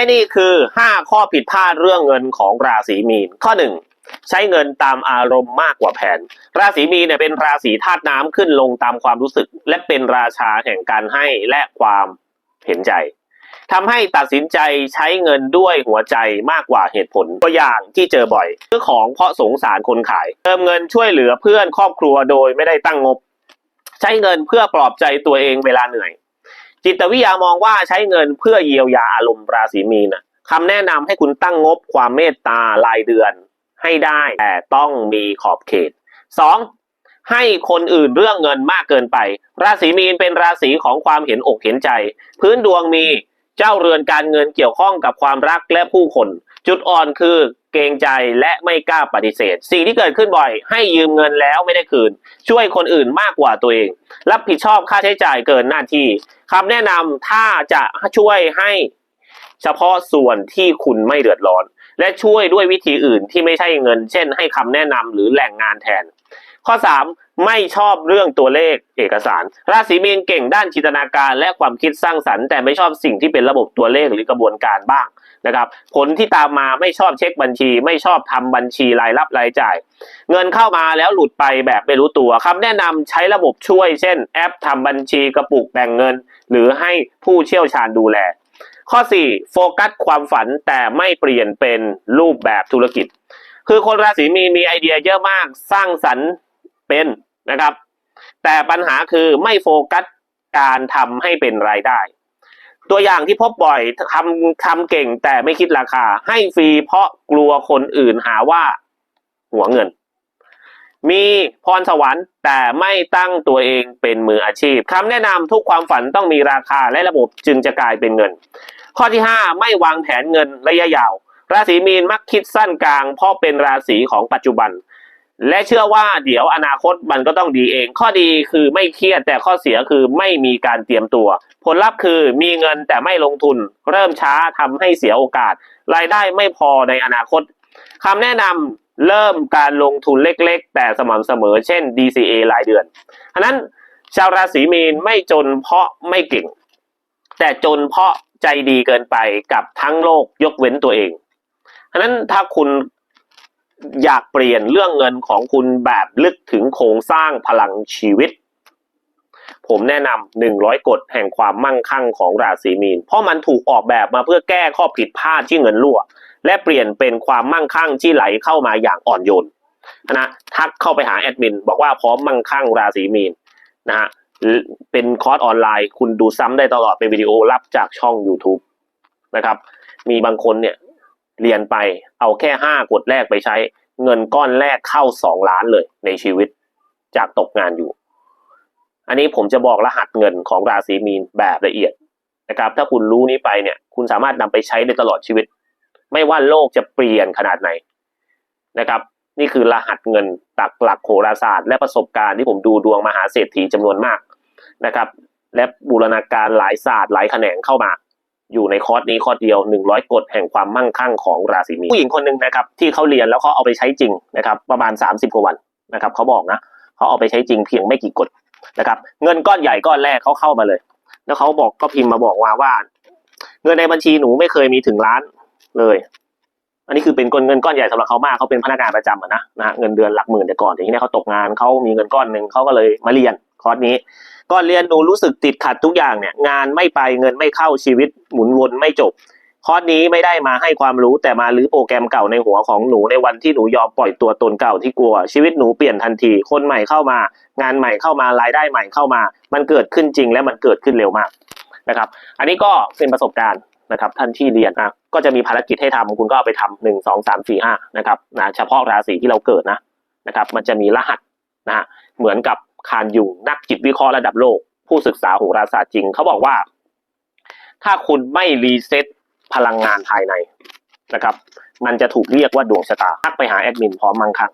และนี่คือ 5 ข้อผิดพลาดเรื่องเงินของราศีมีน ข้อ 1 ใช้เงินตามอารมณ์มากกว่าแผน ราศีมีนเนี่ยเป็นราศีธาตุน้ำขึ้นลงตามความรู้สึก และเป็นราชาแห่งการให้และความเห็นใจทำให้ตัดสินใจใช้เงินด้วยหัวใจมากกว่าเหตุผลตัวอย่างที่เจอบ่อยซื้อของเพราะสงสารคนขาย เติมเงินช่วยเหลือเพื่อนครอบครัวโดยไม่ได้ตั้งงบ ใช้เงินเพื่อปลอบใจตัวเองเวลาเหนื่อย จิตวิทยามองว่าใช้เงินเพื่อเยียวยาอารมณ์ราศีมีนน่ะคำแนะนำให้คุณตั้งงบความเมตตารายเดือนให้ได้แต่ต้องมีขอบเขต 2. ให้คนอื่นเรื่องเงินมากเกินไป ราศีมีนเป็นราศีของความเห็นอกเห็นใจ พื้นดวงมี เจ้าเรือนการเงินเกี่ยวข้องกับความรักและผู้คน จุดอ่อนคือเกรงใจและไม่กล้าปฏิเสธ สิ่งที่เกิดขึ้นบ่อย ให้ยืมเงินแล้วไม่ได้คืน ช่วยคนอื่นมากกว่าตัวเอง รับผิดชอบค่าใช้จ่ายเกินหน้าที่คำแนะนำถ้าจะช่วยให้ เฉพาะส่วนที่คุณไม่เดือดร้อน และช่วยด้วยวิธีอื่นที่ไม่ใช่เงิน เช่น ให้คำแนะนำหรือแหล่งงานแทน ข้อ 3 ไม่ชอบเรื่องตัวเลขเอกสาร ราศีมีนเก่งด้านจินตนาการและความคิดสร้างสรรค์แต่ไม่ชอบสิ่งที่เป็นระบบตัวเลขหรือกระบวนการบ้างนะครับผลที่ตามมาไม่ชอบเช็คบัญชี ไม่ชอบทำบัญชีรายรับรายจ่าย เงินเข้ามาแล้วหลุดไปแบบไม่รู้ตัวคำแนะนำใช้ระบบช่วย เช่น แอปทำบัญชีกระปุกแบ่งเงิน หรือให้ผู้เชี่ยวชาญดูแล ข้อ 4 โฟกัสความฝันแต่ไม่เปลี่ยนเป็นรูปแบบธุรกิจ คือคนราศีมีนมีไอเดียเยอะมากสร้างสรรค์เป็นนะครับ แต่ปัญหาคือไม่โฟกัสการทำให้เป็นรายได้ ตัวอย่างที่พบบ่อยทำทำเก่งแต่ไม่คิดราคา ให้ฟรีเพราะกลัวคนอื่นหาว่าหัวเงิน มีพรสวรรค์แต่ไม่ตั้งตัวเองเป็นมืออาชีพคำแนะนำทุกความฝันต้องมีราคาและระบบจึงจะกลายเป็นเงิน ข้อที่ 5 ไม่วางแผนเงินระยะยาว ราศีมีนมักคิดสั้นกลาง เพราะเป็นราศีของปัจจุบัน และเชื่อว่าเดี๋ยวอนาคตมันก็ต้องดีเอง ข้อดีคือไม่เครียดแต่ข้อเสียคือไม่มีการเตรียมตัว ผลลัพธ์คือมีเงินแต่ไม่ลงทุน เริ่มช้าทำให้เสียโอกาส รายได้ไม่พอในอนาคตคำแนะนำเริ่มการลงทุนเล็กๆ แต่สม่ำเสมอเช่น DCA รายเดือนฉะนั้นชาวราศีมีนไม่จนเพราะไม่เก่ง แต่จนเพราะ ใจดีเกินไปกับทั้งโลกยกเว้นตัวเองฉะนั้นถ้าคุณอยากเปลี่ยนเรื่องเงินของคุณแบบลึกถึงโครงสร้างพลังชีวิต ผมแนะนำหนึ่งร้อยกฎแห่งความมั่งคั่งของราศีมีน เพราะมันถูกออกแบบมาเพื่อแก้ข้อผิดพลาดที่เงินรั่ว และเปลี่ยนเป็นความมั่งคั่งที่ไหลเข้ามาอย่างอ่อนโยนนะทักเข้าไปหาแอดมิน บอกว่าพร้อมมั่งคั่งราศีมีนนะฮะ เป็นคอร์สออนไลน์ คุณดูซ้ำได้ตลอดเป็นวิดีโอรับจากช่อง YouTube นะครับ มีบางคนเนี่ยเรียนไปเอาแค่ห้ากดแรกไปใช้เงินก้อนแรกเข้าสองล้านเลยในชีวิตจากตกงานอยู่ อันนี้ผมจะบอกรหัสเงินของราศีมีนแบบละเอียดนะครับ ถ้าคุณรู้นี้ไปเนี่ย คุณสามารถนำไปใช้ได้ตลอดชีวิต ไม่ว่าโลกจะเปลี่ยนขนาดไหนนะครับ นี่คือรหัสเงินตักหลักโหราศาสตร์ และประสบการณ์ที่ผมดูดวงมหาเศรษฐีจำนวนมาก นะครับ และบูรณาการหลายศาสตร์หลายแขนงเข้ามา อยู่ในคอร์สนี้คอร์สเดียว 100 กฎแห่งความมั่งคั่งของราศีมีนผู้หญิงคนหนึ่งนะครับที่เขาเรียนแล้วเขาเอาไปใช้จริงนะครับ ประมาณ 30 กว่าวันนะครับเขาบอกนะเขาเอาไปใช้จริงเพียงไม่กี่กฎนะครับ เงินก้อนใหญ่ก้อนแรกเขาเข้ามาเลย แล้วเขาบอกก็พิมพ์มาบอกว่าว่า เงินในบัญชีหนูไม่เคยมีถึงล้านเลย อันนี้คือเป็นเงินก้อนใหญ่สำหรับเขามากเขาเป็นพนักงานประจำอะนะนะเงินเดือนหลักหมื่นแต่ก่อนแต่ทีนี้เขาตกงานเขามีเงินก้อนหนึ่งเขาก็เลยมาเรียน คอร์สนี้ก่อนเรียนหนูรู้สึกติดขัดทุกอย่างเนี่ย งานไม่ไปเงินไม่เข้าชีวิตหมุนวนไม่จบ คอร์สนี้ไม่ได้มาให้ความรู้แต่มาลื้อโปรแกรมเก่าในหัวของหนูในวันที่หนูยอมปล่อยตัวตนเก่าที่กลัว ชีวิตหนูเปลี่ยนทันที คนใหม่เข้ามา งานใหม่เข้ามารายได้ใหม่เข้ามา มันเกิดขึ้นจริงและมันเกิดขึ้นเร็วมากนะครับ อันนี้ก็เป็นประสบการณ์นะครับท่านที่เรียนอะก็จะมีภารกิจให้ทำคุณก็เอาไปทำหนึ่งสองสามสี่ห้านะครับนะเฉพาะราศีที่เราเกิดนะนะครับ มันจะมีรหัสนะเหมือนกับ คานยุงนักจิตวิเคราะห์ระดับโลก ผู้ศึกษาโหราศาสตร์จริง เขาบอกว่า ถ้าคุณไม่รีเซ็ตพลังงานภายในนะครับ มันจะถูกเรียกว่าดวงชะตาทักไปหาแอดมินพร้อมมังคั่ง